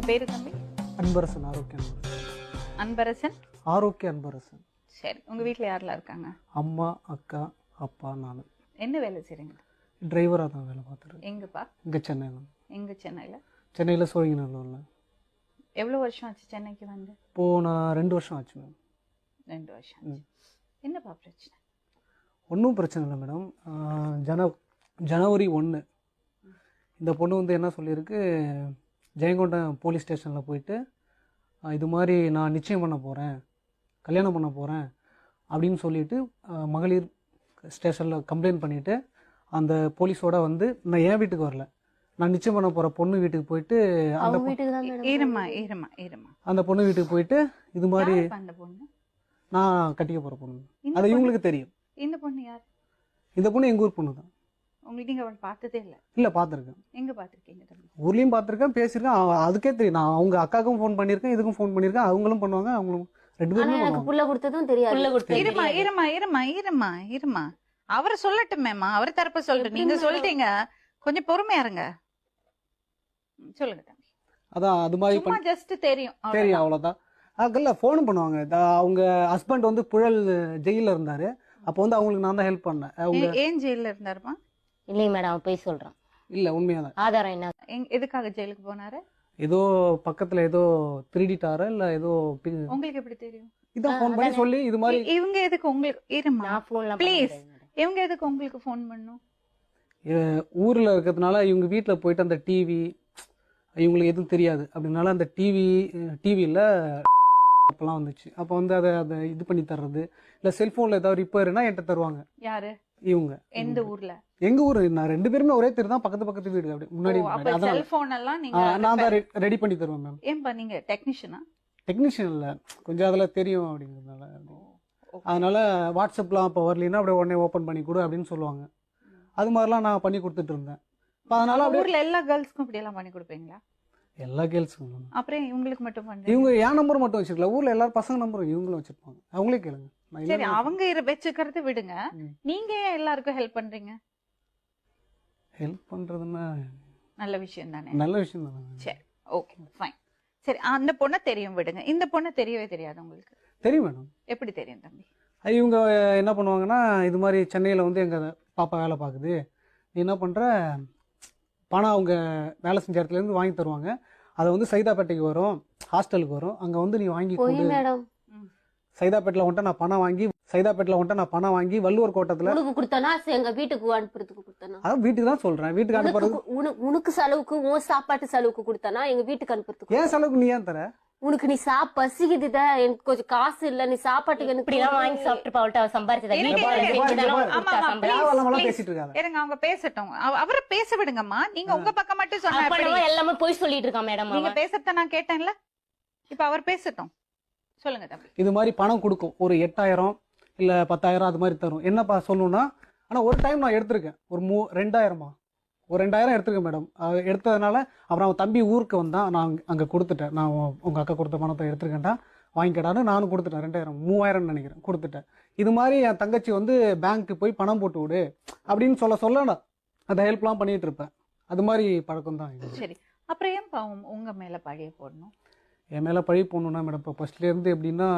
உங்க பேரு தம்பி? அன்பரசன் ஆரோக்கிய அன்பரசன். ஆரோக்கிய அன்பரசன். சரி உங்க வீட்ல யாரெல்லாம் இருக்காங்க? அம்மா அக்கா அப்பா நான். என்ன வேலை செய்றீங்க? டிரைவராக தான் வேலை பார்த்துருக்கேன் எங்கப்பா? இங்கே சென்னையில். எங்க சென்னையில? சென்னையில் சோழிங்கநல்லூரில். எவ்வளவு வருஷம் ஆச்சு சென்னைக்கு வந்து? இப்போது நான் ரெண்டு வருஷம் ஆச்சு மேம். ரெண்டு வருஷம் ஆச்சு. என்னப்பா பிரச்சனை? ஒன்றும் பிரச்சனை இல்லை மேடம். ஜன ஜனவரி ஒன்று இந்த பொண்ணு வந்து என்ன சொல்லியிருக்கு? ஜெயங்கொண்டம் போலீஸ் ஸ்டேஷனில் போயிட்டு இது மாதிரி நான் நிச்சயம் பண்ண போகிறேன் கல்யாணம் பண்ண போகிறேன் அப்படின்னு சொல்லிட்டு மகளிர் ஸ்டேஷனில் கம்ப்ளைண்ட் பண்ணிவிட்டு அந்த போலீஸோட வந்து நான் என் வீட்டுக்கு வரல. நான் நிச்சயம் பண்ண போகிற பொண்ணு வீட்டுக்கு போயிட்டு அந்த ஈரமா ஈரமா ஈரமா அந்த பொண்ணு வீட்டுக்கு போயிட்டு இது மாதிரி யாருப்பா அந்த பொண்ணு? நான் கட்டிக்க போகிற பொண்ணு. அது இவங்களுக்கு தெரியும். இந்த பொண்ணு யார்? இந்த பொண்ணு எங்கள் ஊர் பொண்ணு தான் உங்களுக்கு நீங்க அவள் பார்த்ததே இல்ல. இல்லை பார்த்துருக்கேன். எங்க பார்த்திருக்கீங்க தம்பி? ஊர்லேயும் பார்த்துருக்கேன் பேசியிருக்கேன். அதுக்கே தெரியும். நான் அவங்க அக்காவுக்கும் ஃபோன் பண்ணியிருக்கேன் இதுக்கும் ஃபோன் பண்ணியிருக்கேன். அவங்களும் பண்ணுவாங்க அவங்களும் ரெண்டு பேருமே எனக்கு புள்ள கொடுத்ததும் தெரியாது. புள்ள கொடுத்தது ஈரமா ஈரமா ஈரமா ஈரமா ஈரமா அவர் சொல்லட்டுமேம்மா அவர் தரப்ப சொல்லிட்டு நீங்க சொல்லிட்டீங்க. கொஞ்சம் பொறுமையா இருங்க. சொல்லுங்க தம்பி. அதான் அது மாதிரி சும்மா பண்ணி ஜஸ்ட் தெரியும் தெரியும் அவ்வளவுதான். அவ்வளோதான் அதுக்கல்ல ஃபோன் பண்ணுவாங்க. அவங்க ஹஸ்பண்ட் வந்து புழல் ஜெயிலில் இருந்தார். அப்போ வந்து அவங்களுக்கு நான் தான் ஹெல்ப் பண்ணேன். ஏன் ஜெயில இருந்தாருமா? இல்லைங்க மேடம் அவன் போய் சொல்றான். இல்லை உண்மையாக தான் ஆதாரம் என்ன? எங்க- எதுக்காக ஜெயிலுக்கு போனாரு? ஏதோ பக்கத்தில் ஏதோ திருடிட்டாரா இல்லை ஏதோ பி- உங்களுக்கு எப்படி தெரியும்? இதான் ஃபோன் பண்ணி சொல்லி இது மாதிரி இ- இவங்க எதுக்கு உங்களுக்கு இருமா? நான் போன்ல Please. இவங்க எதுக்கு உங்களுக்கு ஃபோன் பண்ணும்? ஊரில் இருக்கிறதுனால இவங்க வீட்டில் போயிட்டு அந்த டிவி இவங்களுக்கு எதுவும் தெரியாது. அப்படினால அந்த டிவி டிவியில் அப்போல்லாம் வந்துச்சு. அப்போ வந்து அதை அதை இது பண்ணி தர்றது இல்லை செல்ஃபோனில் ஏதாவது ரிப்பேர்னா என்கிட்ட தருவாங்க. யாரு? இவங்க. எந்த ஊர்ல? எங்க ஊர்? நான் ரெண்டு பேருமே ஒரே தெரு தான் பக்கத்து பக்கத்து வீடு. அப்படி முன்னாடி செல்போன் எல்லாம் நீங்க நான் தான் ரெடி பண்ணி தருவேன் மேம் ஏன்பா நீங்க டெக்னீஷியனா டெக்னீஷியன் இல்லை. கொஞ்சம் அதில் தெரியும் அப்படிங்கிறதுனால. அதனால வாட்ஸ்அப்லாம் அப்போ வரலைன்னா அப்படியே உடனே ஓப்பன் பண்ணி கொடு அப்படின்னு சொல்லுவாங்க. அது மாதிரிலாம் நான் பண்ணி கொடுத்துட்டு இருந்தேன். அதனால ஊர்ல எல்லா கேர்ள்ஸ்க்கும் இப்படி எல்லாம் பண்ணி கொடுப்பீங்களா? எல்லா கேர்ள்ஸும் அப்புறம் இவங்களுக்கு மட்டும் இவங்க என் நம்பர் மட்டும் வச்சிருக்கல. ஊர்ல எல்லாரும் பசங்க நம்பரும் இவங்களும் வச்சிருப்பாங்க. அவங்களே கேளுங்க. சரி அவங்க வச்சுக்கிறது விடுங்க. நீங்க ஏன் எல்லாருக்கும் ஹெல்ப் பண்றீங்க? ஹெல்ப் பண்றதுன்னா நல்ல விஷயம் தானே? நல்ல விஷயம் தானே. சரி ஓகே ஃபைன் சரி அந்த பொண்ணை தெரியும் விடுங்க. இந்த பொண்ணை தெரியவே தெரியாது உங்களுக்கு. தெரியும் மேடம். எப்படி தெரியும் தம்பி? இவங்க என்ன பண்ணுவாங்கன்னா இது மாதிரி சென்னையில் வந்து எங்கள் பாப்பா வேலை பார்க்குது. நீ என்ன பண்ணுற பணம் அவங்க வேலை செஞ்ச இடத்துலேருந்து வாங்கி தருவாங்க. அதை வந்து சைதாப்பேட்டைக்கு வரும் ஹாஸ்டலுக்கு வரும். அங்கே வந்து நீ வாங்கி மேடம். சைதாப்பேட்டில் வந்துட்டு நான் பணம் வாங்கி சைதாப்பேட்டில் வந்துட்டு நான் பணம் வாங்கி வள்ளுவர் கோட்டத்தில் உனக்கு கொடுத்தானா எங்க வீட்டுக்கு அனுப்புறதுக்கு கொடுத்தானா? அதான் வீட்டுக்கு தான் சொல்கிறேன் வீட்டுக்கு அனுப்புறது உனக்கு செலவுக்கு உன் சாப்பாட்டு செலவுக்கு கொடுத்தானா எங்க வீட்டுக்கு அனுப்புறதுக்கு ஏன் செலவுக்கு நீ ஏன் தர? உனக்கு நீ சா பசிக்குதுதா எனக்கு கொஞ்சம் காசு இல்ல நீ சாப்பாட்டுக்கு எனக்கு இப்படிலாம் வாங்கி சாப்பிட்டு அவள்கிட்ட அவ சம்பாரிச்சதா. இருங்க, அவங்க பேசட்டும். அவ- அவரை பேச விடுங்கம்மா. நீங்க உங்க பக்கம் மட்டும் சொன்னா எல்லாமே போய் சொல்லிட்டு இருக்கான் மேடம் நீங்க பேசத்த நான் கேட்டேன்ல? இப்ப அவர் பேசட்டும். சொல்லுங்க தம்பி. இது மாதிரி பணம் கொடுக்கும். ஒரு எட்டாயிரம் இல்லை பத்தாயிரம் அது மாதிரி தரும். என்னப்பா சொல்லணும்னா ஆனால் ஒரு டைம் நான் எடுத்திருக்கேன். ஒரு மூ ரெண்டாயிரமா? ஒரு ரெண்டாயிரம் எடுத்திருக்கேன் மேடம் எடுத்ததுனால அப்புறம் அவன் தம்பி ஊருக்கு வந்தான். நான் அங்கே கொடுத்துட்டேன். நான் உன்- உங்க அக்கா கொடுத்த பணத்தை எடுத்துருக்கேன்டா. வாங்கிக்கடான்னு நானும் கொடுத்துட்டேன். ரெண்டாயிரம் மூவாயிரம் நினைக்கிறேன். கொடுத்துட்டேன். இது மாதிரி என் தங்கச்சி வந்து பேங்க்கு போய் பணம் போட்டு விடு அப்படின்னு சொல்ல சொல்ல நான் அந்த ஹெல்ப்லாம் பண்ணிட்டு இருப்பேன். அது மாதிரி பழக்கம் தான். சரி. அப்புறம் ஏன் பாவம் உங்க மேல பழிய போடணும்? என் மேலே பழி போடணுன்னா மேடம் இப்போ ஃபர்ஸ்ட்லேருந்து எப்படின்னா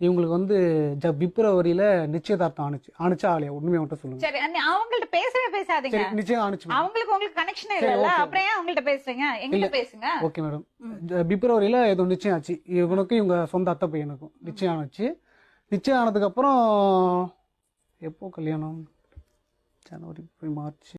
இவங்களுக்கு வந்து ஜ பிப்ரவரியில் நிச்சயதார்த்தம் ஆணுச்சு. ஆணுச்சா ஆலையா உண்மையை மட்டும் சொல்லுங்க. சரி அவங்கள்ட்ட பேசவே பேசாதீங்க. நிச்சயம் ஆணுச்சு அவங்களுக்கு உங்களுக்கு கனெக்ஷனே okay. அப்புறம் ஏன் அவங்கள்ட்ட பேசுறீங்க? இல்ல. பேசுங்க. ஓகே மேடம் பிப்ரவரியில் ஏதோ நிச்சயம் ஆச்சு. இவனுக்கும் இவங்க சொந்த அத்தை பையனுக்கும் நிச்சயம் ஆணுச்சு. நிச்சயம் ஆனதுக்கப்புறம் எப்போ கல்யாணம்? ஜனவரி மார்ச்.